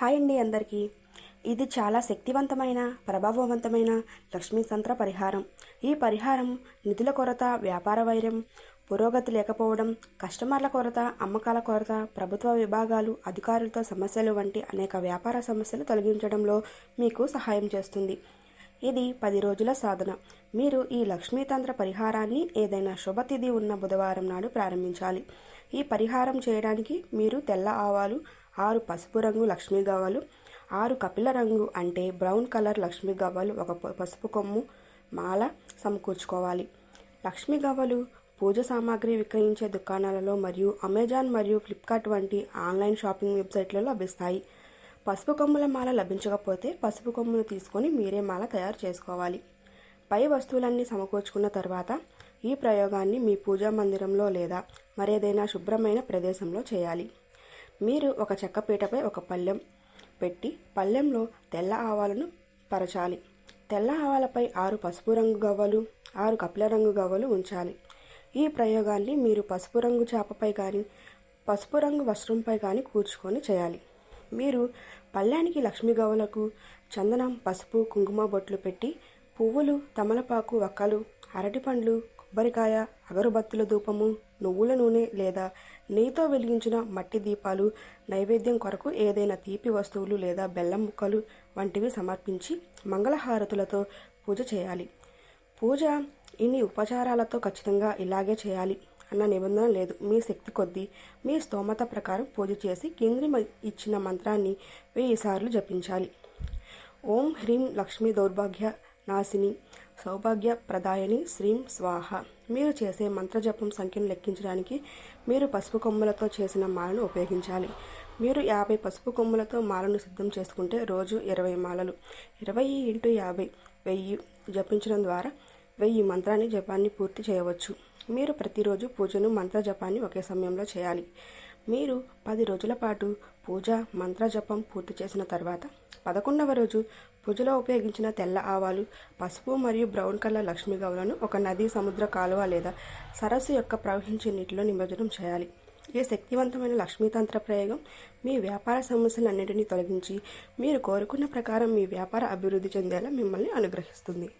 Hi అండి అందరికీ. ఇది చాలా శక్తివంతమైన ప్రభావవంతమైన లక్ష్మీ తంత్ర పరిహారం. ఈ పరిహారం నిధుల కొరత వ్యాపార వైరం పురోగతి లేకపోవడం కస్టమర్ల కొరత అమ్మకాల కొరత ప్రభుత్వ విభాగాలు అధికారులతో సమస్యలు వంటి అనేక వ్యాపార సమస్యలు తొలగించడంలో మీకు సహాయం చేస్తుంది. ఇది పది రోజుల సాధన. మీరు ఈ లక్ష్మీతంత్ర పరిహారాన్ని ఏదైనా శుభతిథి ఉన్న బుధవారం నాడు ప్రారంభించాలి. ఈ పరిహారం చేయడానికి మీరు తెల్ల ఆవాలు ఆరు పసుపు రంగు లక్ష్మీ గవ్వలు ఆరు కపిల రంగు అంటే బ్రౌన్ కలర్ లక్ష్మీ గవ్వలు ఒక పసుపు కొమ్ము మాల సమకూర్చుకోవాలి. లక్ష్మీ గవ్వలు పూజ సామాగ్రి విక్రయించే దుకాణాలలో మరియు అమెజాన్ మరియు ఫ్లిప్కార్ట్ వంటి ఆన్లైన్ షాపింగ్ వెబ్సైట్లలో లభిస్తాయి. పసుపు కొమ్ముల మాల లభించకపోతే పసుపు కొమ్మును తీసుకొని మీరే మాల తయారు చేసుకోవాలి. పై వస్తువులన్నీ సమకూర్చుకున్న తర్వాత ఈ ప్రయోగాన్ని మీ పూజా మందిరంలో లేదా మరేదైనా శుభ్రమైన ప్రదేశంలో చేయాలి. మీరు ఒక చెక్క పీటపై ఒక పళ్ళెం పెట్టి పళ్ళెంలో తెల్ల ఆవాలను పరచాలి. తెల్ల ఆవాలపై ఆరు పసుపు రంగు గవ్వలు ఆరు కపిల రంగు గవ్వలు ఉంచాలి. ఈ ప్రయోగాన్ని మీరు పసుపు రంగు చేపపై కానీ పసుపు రంగు వస్త్రంపై కానీ కూర్చుకొని చేయాలి. మీరు పళ్ళానికి లక్ష్మీ గవ్వలకు చందనం పసుపు కుంకుమ బొట్లు పెట్టి పువ్వులు తమలపాకు వక్కలు అరటిపండ్లు కొబ్బరికాయ అగరుబత్తుల ధూపము నువ్వుల నూనె లేదా నెయ్యితో వెలిగించిన మట్టి దీపాలు నైవేద్యం కొరకు ఏదైనా తీపి వస్తువులు లేదా బెల్లం ముక్కలు వంటివి సమర్పించి మంగళహారతులతో పూజ చేయాలి. పూజ ఇన్ని ఉపచారాలతో ఖచ్చితంగా ఇలాగే చేయాలి. అన్న నిబంధన లేదు. మీ శక్తి కొద్దీ మీ స్తోమత ప్రకారం పూజ చేసి కింద్రి మ- ఇచ్చిన మంత్రాన్ని వెయ్యి సార్లు జపించాలి. ఓం హ్రీం లక్ష్మీ దౌర్భాగ్య నాశిని సౌభాగ్య ప్రదాయని శ్రీం స్వాహ. మీరు చేసే మంత్రజపం సంఖ్యను లెక్కించడానికి మీరు పసుపు కొమ్ములతో చేసిన మాలను ఉపయోగించాలి. మీరు యాభై పసుపు కొమ్ములతో మాలను సిద్ధం చేసుకుంటే రోజు ఇరవై మాలలు. ఇరవై ఇంటూ యాభై వెయ్యి జపించడం ద్వారా వెయ్యి మంత్రాన్ని జపాన్ని పూర్తి చేయవచ్చు. మీరు ప్రతిరోజు పూజను మంత్ర జపాన్ని ఒకే సమయంలో చేయాలి. మీరు పది రోజుల పాటు పూజ మంత్ర జపం పూర్తి చేసిన తర్వాత పదకొండవ రోజు పూజలో ఉపయోగించిన తెల్ల ఆవాలు పసుపు మరియు బ్రౌన్ కలర్ లక్ష్మీ గౌలను ఒక నది సముద్ర కాలువ లేదా సరస్సు యొక్క ప్రవహించే నీటిలో నిమజ్జనం చేయాలి. ఈ శక్తివంతమైన లక్ష్మీతంత్ర ప్రయోగం మీ వ్యాపార సమస్యలన్నింటినీ తొలగించి మీరు కోరుకున్న ప్రకారం మీ వ్యాపార అభివృద్ధి చెందేలా మిమ్మల్ని అనుగ్రహిస్తుంది.